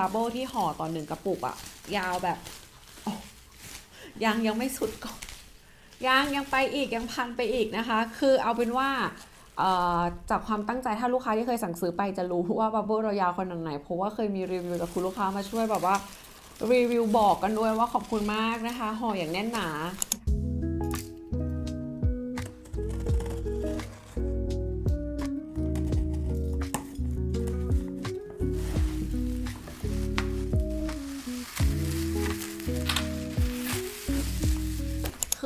บาโบที่ห่อต่อหนึ่งกระปุกอะยาวแบบยังยังไม่สุดก่อยังยังไปอีกยังพันไปอีกนะคะ คือเอาเป็นว่าจากความตั้งใจถ้าลูกค้าที่เคยสั่งซื้อไปจะรู้ว่าบาโบเรายาวขนาดไหนเพราะว่าเคยมีรีวิวจากคุณลูกค้ามาช่วยแบบว่ารีวิวบอกกันด้วยว่าขอบคุณมากนะคะห่ออย่างแน่นหนา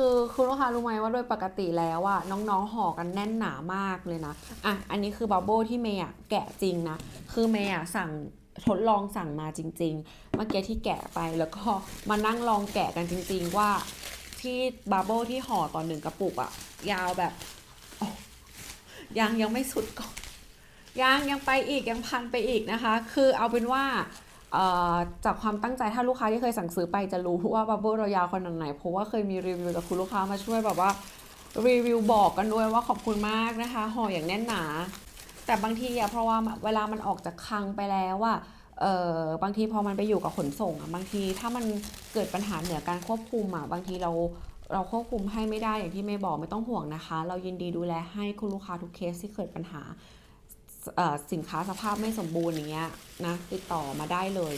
คือคุณลูกค้ารู้ไหมว่าโดยปกติแล้วอะน้องๆห่อกันแน่นหนามากเลยนะอะอันนี้คือบับเบิลที่เมย์อะแกะจริงนะ คือเมย์อะสั่งทดลองสั่งมาจริง ๆ เมื่อกี้ที่แกะไปแล้วก็มานั่งลองแกะกันจริง ๆ ว่าที่บับเบิลที่ห่อต่อหนึ่งกระปุกอะยาวแบบยังยังไม่สุดก่อนยังยังไปอีกยังพันไปอีกนะคะ คือเอาเป็นว่า จากความตั้งใจถ้าลูกค้าที่เคยสั่งซื้อไปจะรู้ว่าบับเบิลเรายาวขนาดไหน เพราะว่าเคยมีรีวิวจากคุณลูกค้ามาช่วยแบบว่ารีวิวบอกกันด้วยว่าขอบคุณมากนะคะห่ออย่างแน่นหนา แต่บางทีอะเพราะว่าเวลามันออกจากคลังไปแล้วอะเออบางทีพอมันไปอยู่กับขนส่งอะบางทีถ้ามันเกิดปัญหาเหนือการควบคุมอะบางทีเราเราควบคุมให้ไม่ได้อย่างที่เมย์บอกไม่ต้องห่วงนะคะ เรายินดีดูแลให้คุณลูกค้าทุกเคสที่เกิดปัญหา สินค้าสภาพไม่สมบูรณ์อย่างเงี้ยนะติดต่อมาได้เลย